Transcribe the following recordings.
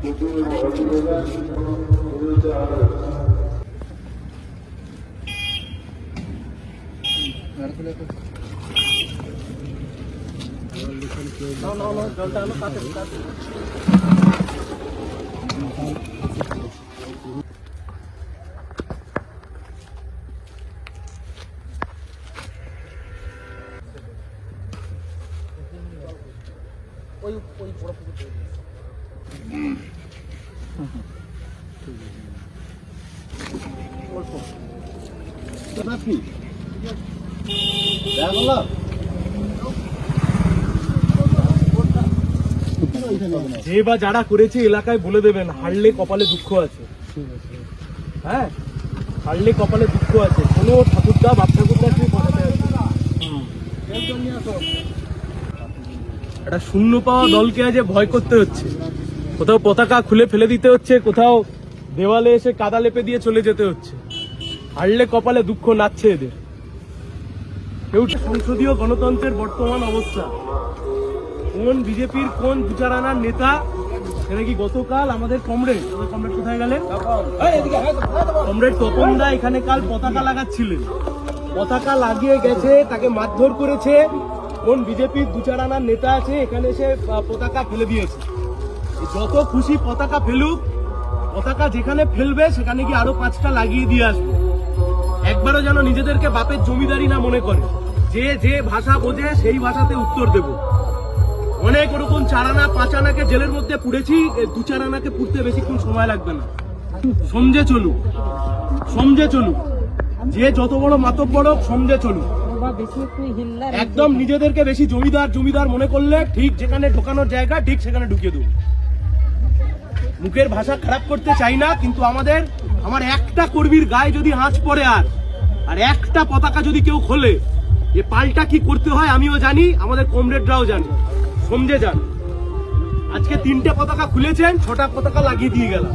Não, não, não, não tell me, cut it, cut it. Põe o pôr pro যে বা যারা করেছে এলাকায় বলে দেবেন, হারলে কপালে দুঃখ আছে। হ্যাঁ? হারলে কপালে দুঃখ আছে। কোনো ঠাকুরদা বাপ ঠাকুরদা কেউ একটা শূন্য পাওয়া দলকে আজ ভয় করতে হচ্ছে। কোথাও পতাকা খুলে ফেলে দিতে হচ্ছে কোথাও দেওয়ালে এসে কাদা লেপে দিয়ে চলে যেতে হচ্ছে। হারলে কপালে দুঃখ নাচ্ছে এদের। সংসদীয় গণতন্ত্রের বর্তমান অবস্থা? কোন বিজেপির কোন বিচারানার নেতা? সেটা কি গতকাল আমাদের কমরেড? কমরেড কোথায় গেলেন? কমরেড তপন দা এখানে কাল পতাকা লাগাচ্ছিলেন। পতাকা লাগিয়ে গেছে তাকে মারধর করেছে। কোন বিজেপির দুচারানার নেতা আছে এখানে এসে পতাকা ফেলে দিয়েছে। যত খুশি পতাকা ফেলুক, পতাকা যেখানে ফেলবে, সেখানে কি আরও পাঁচটা লাগিয়ে দিয়ে আসবে। একবারও যেন নিজেদেরকে বাপের জমিদারি না মনে করে। যে যে ভাষা বোঝে, সেই ভাষাতে উত্তর দেব। অনেক ওরকম চারানা, পাঁচানাকে জেলের মধ্যে পুড়েছি দু চারানাকে পুড়তে বেশিক্ষণ সময় লাগবে না। সমঝে চলুক সমঝে চলুক। যে যত বড় মাতব্বর হোক, সমঝে চলুক। একদম নিজেদেরকে বেশি জমিদার জমিদার মনে করলে ঠিক যেখানে ঢোকানোর জায়গা, ঠিক সেখানে ঢুকিয়ে দেবো। মুখের ভাষা খারাপ করতে চাই না, কিন্তু আমাদের, আমার একটা কর্মীর গায়ে যদি আঁচ পড়ে আর আর একটা পতাকা যদি কেউ খোলে এ পাল্টা কি করতে হয় আমিও জানি, আমাদের কমরেডরাও জানি সমঝে যান। আজকে তিনটে পতাকা খুলেছেন, ছটা পতাকা লাগিয়ে দিয়ে গেলাম।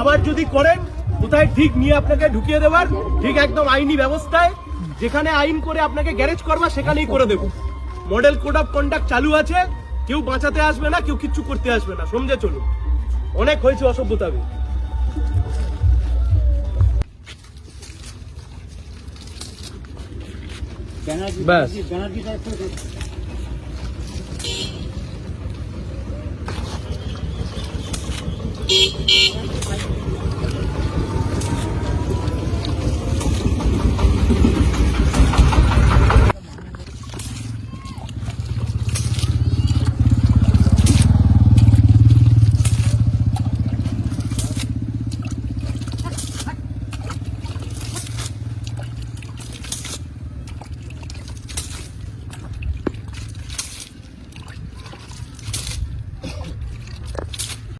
আবার যদি করেন, কোথায় ঠিক নিয়ে আপনাকে ঢুকিয়ে দেবার? ঠিক একদম আইনি ব্যবস্থায়, যেখানে আইন করে আপনাকে গ্যারেজ করবা, সেখানেই করে দেবো। মডেল কোড অফ কন্ডাক্ট চালু আছে, কেউ বাঁচাতে আসবে না, কেউ কিচ্ছু করতে আসবে না। সমঝে চলুন। অনেক হয়েছে অসভ্যতাবে ব্যাস।